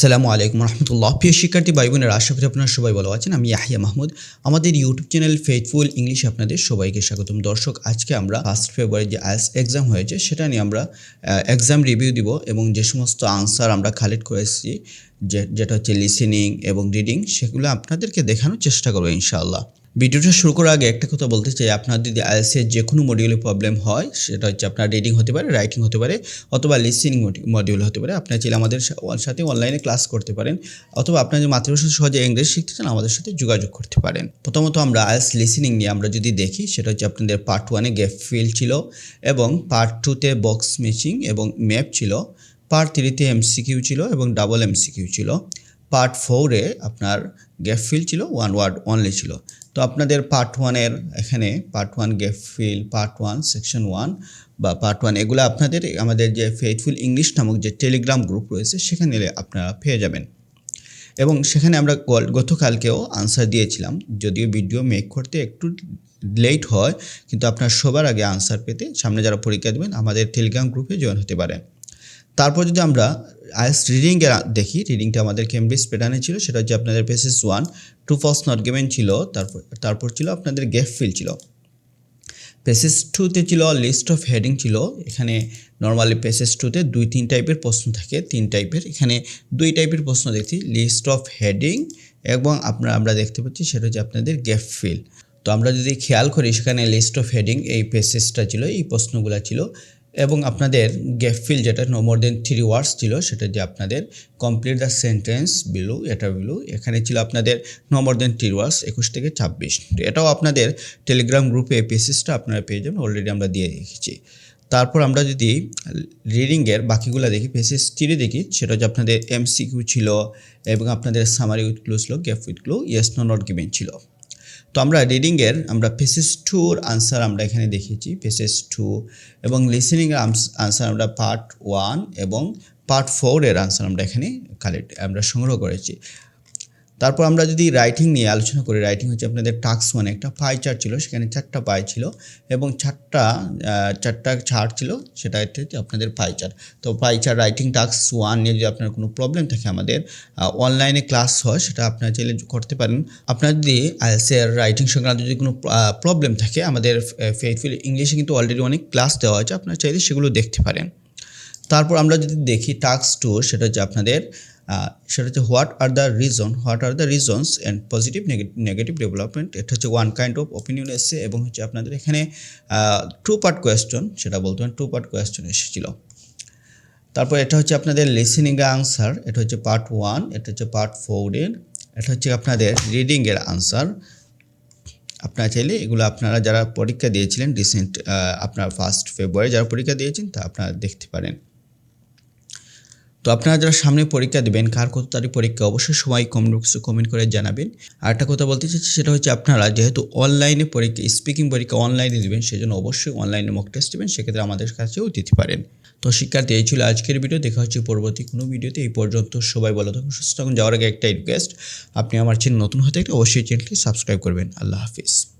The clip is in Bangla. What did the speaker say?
আসসালামু আলাইকুম রহমতুল্লাহ। প্রিয় শিক্ষার্থী ভাই বোনের আশা করি আপনারা সবাই ভালো আছেন। আমি ইয়াহিয়া মাহমুদ। আমাদের ইউটিউব চ্যানেল ফেথফুল ইংলিশ আপনাদের সবাইকে স্বাগতম। দর্শক, আজকে আমরা ফার্স্ট ফেব্রুয়ারি যে আইএস এক্সাম হয়েছে, সেটা নিয়ে আমরা এক্সাম রিভিউ দিব এবং যে সমস্ত আনসার আমরা কালেক্ট করেছি যে, যেটা হচ্ছে লিসেনিং এবং রিডিং সেগুলো আপনাদেরকে দেখানোর চেষ্টা করব ইনশাআল্লাহ। ভিডিওটা শুরু করার আগে একটা কথা বলতে চাই। আপনার যদি আইএলসের যে কোনো মডিউলে প্রবলেম হয়, সেটা হচ্ছে আপনার রিডিং হতে পারে রাইটিং হতে পারে, অথবা লিসেনিং মডিউল হতে পারে আপনার চাইলে আমাদের সাথে অনলাইনে ক্লাস করতে পারেন, অথবা আপনার যে মাতৃভাষা সহজে ইংলিশ শিখতে চান, আমাদের সাথে যোগাযোগ করতে পারেন। প্রথমত আমরা আইএলস লিসেনিং নিয়ে আমরা যদি দেখি, সেটা হচ্ছে আপনাদের পার্ট ওয়ানে গ্যাপ ফিল ছিল, এবং পার্ট টুতে বক্স ম্যাচিং এবং ম্যাপ ছিল পার্ট থ্রিতে এমসিকিউ ছিল, এবং ডাবল এমসিকিউ ছিল। পার্ট ফোরে আপনার গ্যাপ ফিল ছিল ওয়ান ওয়ার্ড অনলি ছিল। তো আপনাদের পার্ট ওয়ানের এখানে part one gap fill part one section one বা পার্ট ওয়ান এগুলো আপনাদের আমাদের যে ফেথফুল ইংলিশ নামক যে টেলিগ্রাম গ্রুপ রয়েছে, সেখানে এলে আপনারা পেয়ে যাবেন। এবং সেখানে আমরা গতকালকেও আনসার দিয়েছিলাম। যদিও ভিডিও মেক করতে একটু লেট হয়, কিন্তু আপনার সবার আগে আনসার পেতে সামনে যারা পরীক্ষা দেবেন, আমাদের টেলিগ্রাম গ্রুপে জয়েন হতে পারে তারপর যদি আমরা আইএস রিডিংয়ে দেখি রিডিংটা আমাদের কেমব্রিজ প্যাটার্নে ছিল, সেটা হচ্ছে আপনাদের passages one two false not given ছিল, তারপর তারপর ছিল আপনাদের গ্যাপ ফিল ছিল। পেসেস টুতে ছিল লিস্ট অফ হেডিং ছিল, এখানে নর্মালি পেসেস টুতে দুই, তিন টাইপের প্রশ্ন থাকে, তিন টাইপের এখানে দুই টাইপের প্রশ্ন দেখছি লিস্ট অফ হেডিং এবং আপনার আমরা দেখতে পাচ্ছি সেটা হচ্ছে আপনাদের গ্যাপ ফিল তো আমরা যদি খেয়াল করি, সেখানে লিস্ট অফ হেডিং এই পেসেসটা ছিল, এই প্রশ্নগুলো ছিল। এবং আপনাদের গ্যাপ ফিল যেটা no more than three words ছিল, সেটা যে আপনাদের কমপ্লিট দ্য সেন্টেন্স বিলু এটা বিলু এখানে ছিল আপনাদের no more than three words একুশ থেকে ছাব্বিশ এটাও আপনাদের টেলিগ্রাম গ্রুপে এই পেসেসটা আপনারা পেয়ে যাবেন অলরেডি আমরা দিয়ে রেখেছি। তারপর আমরা যদি রিডিংয়ের বাকিগুলো দেখি পেসেস থ্রি দেখি, সেটা হচ্ছে আপনাদের এমসিকিউ ছিল এবং আপনাদের সামারি উইথ ক্লু ছিল gap with clue yes no not given ছিল। তো আমরা রিডিংয়ের আমরা ফেসেস টুর আনসার আমরা এখানে দেখেছি ফেসেস টু এবং লিসেনিংয়ের আনসার আমরা পার্ট ওয়ান এবং পার্ট ফোরের আনসার আমরা এখানে কালেক্ট আমরা সংগ্রহ করেছি। তারপর আমরা যদি রাইটিং নিয়ে আলোচনা করি রাইটিং হচ্ছে আপনাদের টাক্স মানে একটা পাই চার্ট ছিল, সেখানে চারটা পাই ছিল এবং চারটা চারটা ছাড় ছিল, সেটা হচ্ছে আপনাদের পাই চার্ট তো pie chart writing tasks one নিয়ে যদি আপনার কোনো প্রবলেম থাকে আমাদের অনলাইনে ক্লাস হয়, সেটা আপনারা চাইলে করতে পারেন। আপনার যদি আইএলসের রাইটিং সংক্রান্ত যদি কোনো প্রবলেম থাকে, আমাদের ফেথফুল ইংলিশে কিন্তু অলরেডি অনেক ক্লাস দেওয়া আছে আপনারা চাইলে সেগুলো দেখতে পারেন। তারপর আমরা যদি দেখি টাস্ক টু সেটা হচ্ছে আপনাদের সেটা হচ্ছে what are the reason, what are the reasons and positive negative development, এটা হচ্ছে ওয়ান কাইন্ড অফ ওপিনিয়ন এসছে এবং হচ্ছে আপনাদের এখানে টু পার্ট কোয়েশ্চন সেটা বলতে পারেন টু পার্ট কোয়েশ্চন এসেছিল। তারপর এটা হচ্ছে আপনাদের লিসেনিং আনসার এটা হচ্ছে পার্ট ওয়ান এটা হচ্ছে পার্ট ফোরের এটা হচ্ছে আপনাদের রিডিংয়ের আনসার আপনারা চাইলে এগুলো আপনারা যারা পরীক্ষা দিয়েছিলেন রিসেন্ট আপনার ফার্স্ট ফেব্রুয়ারি যারা পরীক্ষা দিয়েছেন তা আপনারা দেখতে পারেন। তো আপনারা যারা সামনে পরীক্ষা দেবেন, কার কত তারিখ পরীক্ষা, অবশ্যই সবাই কমেন্ট বক্সে কমেন্ট করে জানাবেন। আর একটা কথা বলতে চাচ্ছি, সেটা হচ্ছে আপনারা যেহেতু অনলাইনে পরীক্ষা স্পিকিং পরীক্ষা অনলাইনে দেবেন, সেজন্য অবশ্যই অনলাইনে মক টেস্ট দেবেন, সেক্ষেত্রে আমাদের কাছেও দিতে পারেন। তো শিক্ষার্থী, এই ছিল আজকের ভিডিও দেখা হচ্ছে পরবর্তী কোনো ভিডিওতে এই পর্যন্ত সবাই ভালো থাকুন, সুস্থ থাকুন। যাওয়ার আগে একটা রিকোয়েস্ট আপনি আমার চ্যানেল নতুন হতে গেলে অবশ্যই চ্যানেলটি সাবস্ক্রাইব করবেন। আল্লাহ হাফিজ।